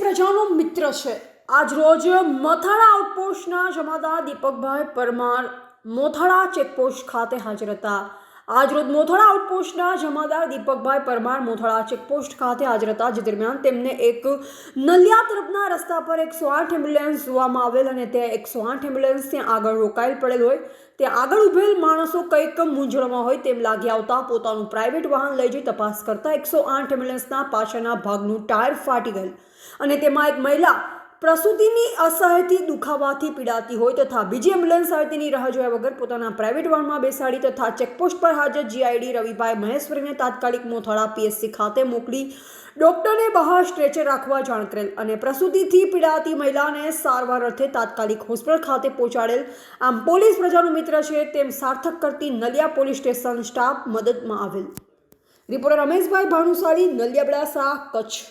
પ્રજાનો મિત્ર છે. આજરોજ મથાળા આઉટપોસ્ટના જમાદાર દીપકભાઈ પરમાર મોથાળા ચેકપોસ્ટ ખાતે હાજર હતા. આજરોજ મોથળા આઉટપોસ્ટના જમાદાર દીપકભાઈ પરમાર મોથળા ચેકપોસ્ટ ખાતે હાજર હતા, જે દરમિયાન તેમને એક નલિયા તરફના રસ્તા પર એકસો આઠ એમ્બ્યુલન્સ જોવામાં આવેલ અને તે એકસો આઠ એમ્બ્યુલન્સ ત્યાં આગળ રોકાયેલ પડેલ હોય. તે આગળ ઉભેલ માણસો કંઈક મૂંઝવણમાં હોય તેમ લાગી આવતા પોતાનું પ્રાઇવેટ વાહન લઈ જઈ તપાસ કરતા એકસો આઠ એમ્બ્યુલન્સના પાછળના ભાગનું ટાયર ફાટી ગયેલ. અને તેમાં એક મહિલા પ્રસૂતિની અસહ્યથી દુખાવાથી પીડાતી હોય તથા બીજી એમ્બ્યુલન્સ સહાયતીની રાહ જોયા વગર પોતાના પ્રાઇવેટ વાનમાં બેસાડી તથા ચેકપોસ્ટ પર હાજર જીઆઈડી રવિભાઈ મહેશ્વરીને તાત્કાલિક મોથાળા પીએસસી ખાતે મોકલી ડોક્ટરને બહાર સ્ટ્રેચર રાખવા જાણ કરેલ અને પ્રસૂતિથી પીડાતી મહિલાને સારવાર અર્થે તાત્કાલિક હોસ્પિટલ ખાતે પહોંચાડેલ. આમ પોલીસ પ્રજાનો મિત્ર છે તેમ સાર્થક કરતી નલિયા પોલીસ સ્ટેશન સ્ટાફ મદદમાં આવેલ. રિપોર્ટર રમેશભાઈ ભાનુશાળી નલિયાબડાસા કચ્છ.